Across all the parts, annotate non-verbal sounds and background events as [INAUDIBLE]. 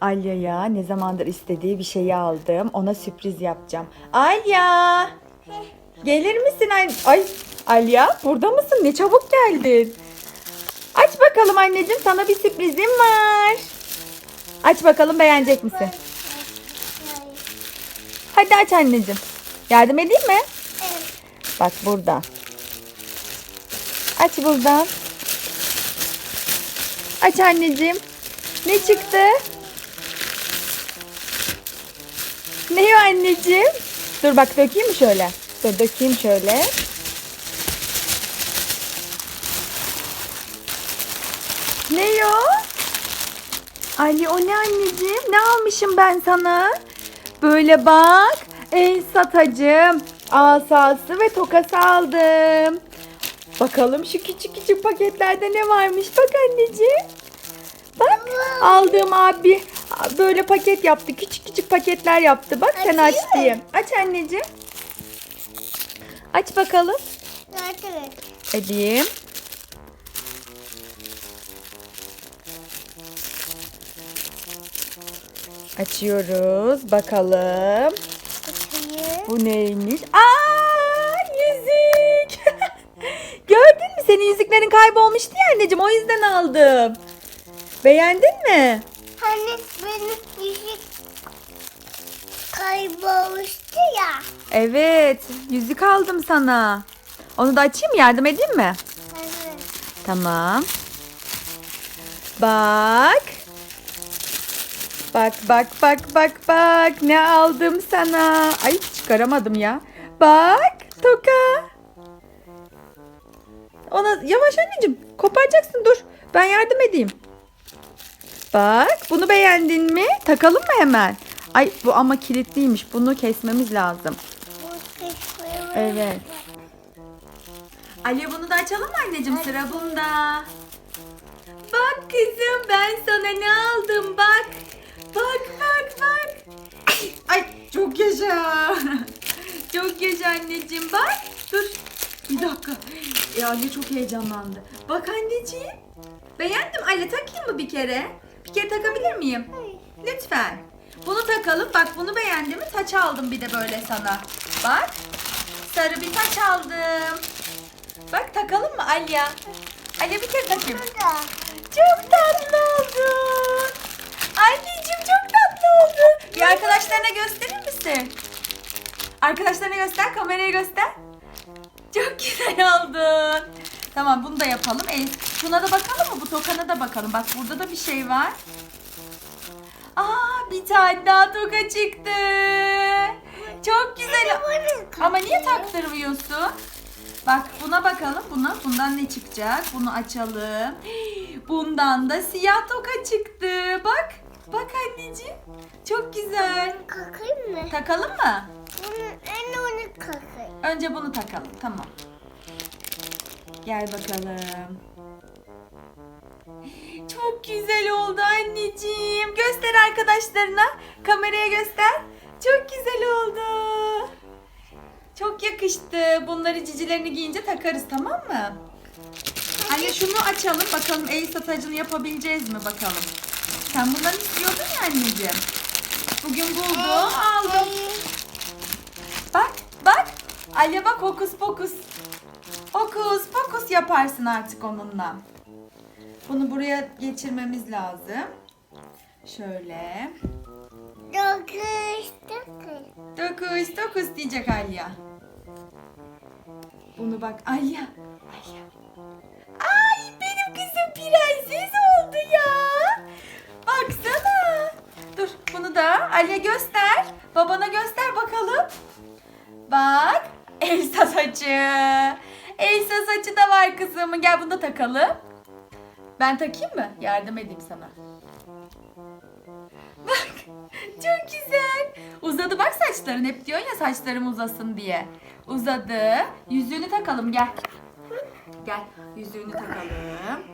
Alya'ya ne zamandır istediği bir şeyi aldım. Ona sürpriz yapacağım. Alya! Gelir misin? Ay, ay Alya burada mısın? Ne çabuk geldin. Aç bakalım anneciğim sana bir sürprizim var. Aç bakalım beğenecek misin? Hadi aç anneciğim. Yardım edeyim mi? Bak burada. Aç buradan. Aç anneciğim. Ne çıktı? Ne o anneciğim? Dur bak dökeyim şöyle? Dur dökeyim şöyle. Ne o? Ali o ne anneciğim? Ne almışım ben sana? Böyle bak. El satacım. Asası ve tokası aldım. Bakalım şu küçük küçük paketlerde ne varmış. Bak anneciğim. Bak aldığım abi böyle paket yaptı. Küçük küçük paketler yaptı. Bak sen aç Açayım mı? diye. Aç anneciğim. Aç bakalım. Et. Edeyim. Açıyoruz. Bakalım. Açayım. Bu neymiş? Aa, yüzük. [LAUGHS] Gördün mü? Senin yüzüklerin kaybolmuştu ya anneciğim. O yüzden aldım. Beğendin mi? Hani benim yüzük kaybolmuştu ya. Evet. Yüzük aldım sana. Onu da açayım? Yardım edeyim mi? Evet. Tamam. Bak. Bak bak bak bak bak. Ne aldım sana? Ay çıkaramadım ya. Bak toka. Ona yavaş anneciğim. Koparacaksın dur. Ben yardım edeyim. Bak bunu beğendin mi? Takalım mı hemen? Ay bu ama kilitliymiş. Bunu kesmemiz lazım. Evet. Ali bunu da açalım mı anneciğim? Sıra bunda. Bak kızım ben sana ne aldım bak. Bak bak bak. Ay çok yaşa. [LAUGHS] Çok yaşa anneciğim bak. Dur. Bir dakika. E, Ali çok heyecanlandı. Bak anneciğim. Beğendim. Ali takayım mı bir kere? Kere takabilir miyim? Lütfen. Bunu takalım. Bak bunu beğendim mi? Taç aldım bir de böyle sana. Bak. Sarı bir taç aldım. Bak takalım mı Alya? Alya bir kere takayım. Çok tatlı oldun. Anneciğim çok tatlı oldu. Bir arkadaşlarına gösterir misin? Arkadaşlarına göster, kameraya göster. Çok güzel oldun. Tamam bunu da yapalım. E, şuna da bakalım mı? Bu tokana da bakalım. Bak burada da bir şey var. Aa bir tane daha toka çıktı. Çok güzel. Ama niye taktırmıyorsun? Bak buna bakalım. Buna bundan ne çıkacak? Bunu açalım. Bundan da siyah toka çıktı. Bak. Bak anneciğim. Çok güzel. Kakayım mı? Takalım mı? Bunu en onu kakayım. Önce bunu takalım. Tamam. Gel bakalım. Çok güzel oldu anneciğim. Göster arkadaşlarına. Kameraya göster. Çok güzel oldu. Çok yakıştı. Bunları cicilerini giyince takarız tamam mı? Anne şunu açalım bakalım el satacını yapabileceğiz mi bakalım. Sen bunları istiyordun ya anneciğim. Bugün buldum aldım. Bak Alya bak hokus pokus. Hokus pokus yaparsın artık onunla. Bunu buraya geçirmemiz lazım. Şöyle. Dokuz, dokuz. Dokuz dokuz diyecek Alya. Bunu bak Alya. Alya. Ay benim kızım prenses oldu ya. Baksana. Dur bunu da Alya göster. Babana göster bakalım. Bak Elsa saçı. Elsa saçı da var kızımın. Gel bunu da takalım. Ben takayım mı? Yardım edeyim sana. Bak çok güzel. Uzadı bak saçların. Hep diyorsun ya saçlarım uzasın diye. Uzadı. Yüzüğünü takalım gel. Gel yüzüğünü takalım.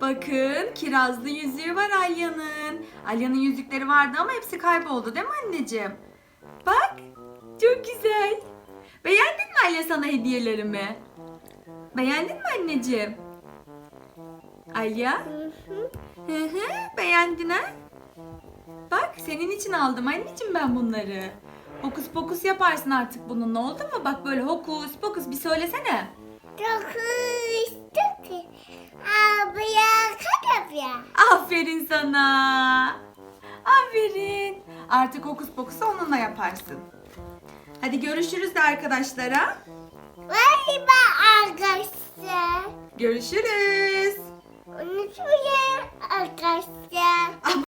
Bakın kirazlı yüzüğü var Alya'nın. Alya'nın yüzükleri vardı ama hepsi kayboldu değil mi anneciğim? Bak çok güzel. Alya sana hediyelerimi? Beğendin mi anneciğim? Alya? Hı hı. Hı hı, beğendin ha? Bak senin için aldım anneciğim ben bunları. Hokus pokus yaparsın artık bununla oldu mu? Bak böyle hokus pokus bir söylesene. Dokuz, dokuz. Abiye kadar Aferin sana. Aferin. Artık hokus pokusu onunla yaparsın. Hadi görüşürüz de arkadaşlara. Vay be arkadaşlar. Görüşürüz. Unutmayın arkadaşlar.